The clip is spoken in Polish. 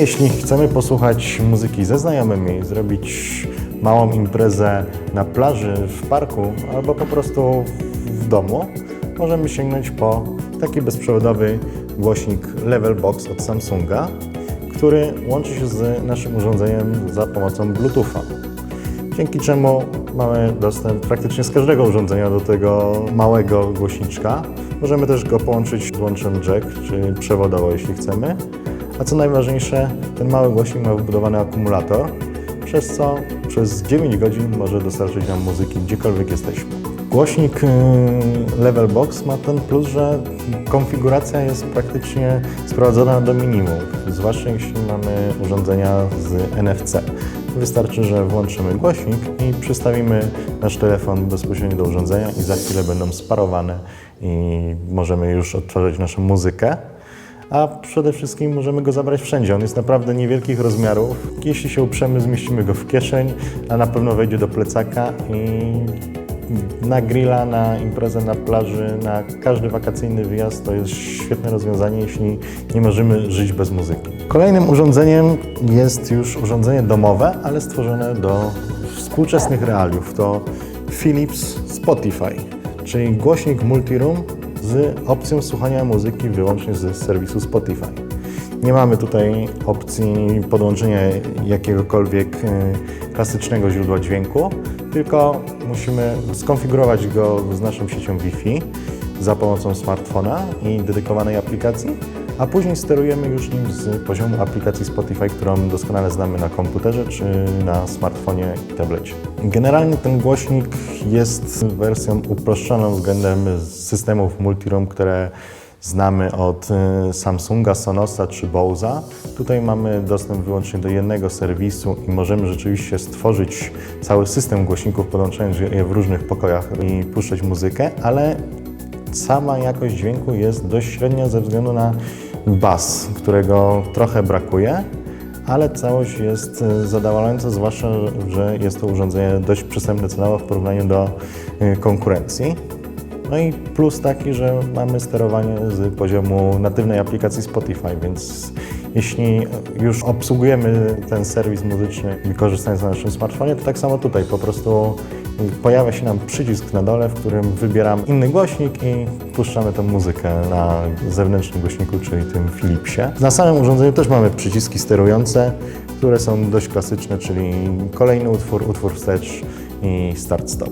Jeśli chcemy posłuchać muzyki ze znajomymi, zrobić małą imprezę na plaży, w parku albo po prostu w domu, możemy sięgnąć po taki bezprzewodowy głośnik Level Box od Samsunga, który łączy się z naszym urządzeniem za pomocą Bluetootha. Dzięki czemu mamy dostęp praktycznie z każdego urządzenia do tego małego głośniczka. Możemy też go połączyć łączem jack, czy przewodowo, jeśli chcemy. A co najważniejsze, ten mały głośnik ma wbudowany akumulator, przez co przez 9 godzin może dostarczyć nam muzyki gdziekolwiek jesteśmy. Głośnik y, Level Box ma ten plus, że konfiguracja jest praktycznie sprowadzona do minimum, zwłaszcza jeśli mamy urządzenia z NFC. Wystarczy, że włączymy głośnik i przystawimy nasz telefon bezpośrednio do urządzenia i za chwilę będą sparowane i możemy już odtwarzać naszą muzykę. A przede wszystkim możemy go zabrać wszędzie. On jest naprawdę niewielkich rozmiarów. Jeśli się uprzemy, zmieścimy go w kieszeń, a na pewno wejdzie do plecaka i na grilla, na imprezę na plaży, na każdy wakacyjny wyjazd to jest świetne rozwiązanie, jeśli nie możemy żyć bez muzyki. Kolejnym urządzeniem jest już urządzenie domowe, ale stworzone do współczesnych realiów. To Philips Spotify, czyli głośnik multiroom z opcją słuchania muzyki wyłącznie z serwisu Spotify. Nie mamy tutaj opcji podłączenia jakiegokolwiek e, klasycznego źródła dźwięku, tylko musimy skonfigurować go z naszą siecią Wi-Fi za pomocą smartfona i dedykowanej aplikacji, a później sterujemy już nim z poziomu aplikacji Spotify, którą doskonale znamy na komputerze czy na smartfonie i tablecie. Generalnie ten głośnik jest wersją uproszczoną względem systemów multiroom, które znamy od y, Samsunga, Sonosa czy Bose'a. Tutaj mamy dostęp wyłącznie do jednego serwisu i możemy rzeczywiście stworzyć cały system głośników, podłączając je w różnych pokojach i puszczać muzykę, ale sama jakość dźwięku jest dość średnia ze względu na bas, którego trochę brakuje, ale całość jest y, zadowalająca, zwłaszcza, że jest to urządzenie dość przystępne cenowo w porównaniu do y, konkurencji. No i plus taki, że mamy sterowanie z poziomu natywnej aplikacji Spotify, więc jeśli już obsługujemy ten serwis muzyczny korzystając na naszym smartfonie, to tak samo tutaj po prostu pojawia się nam przycisk na dole, w którym wybieramy inny głośnik i puszczamy tę muzykę na zewnętrznym głośniku, czyli tym Philipsie. Na samym urządzeniu też mamy przyciski sterujące, które są dość klasyczne, czyli kolejny utwór, utwór wstecz i start-stop.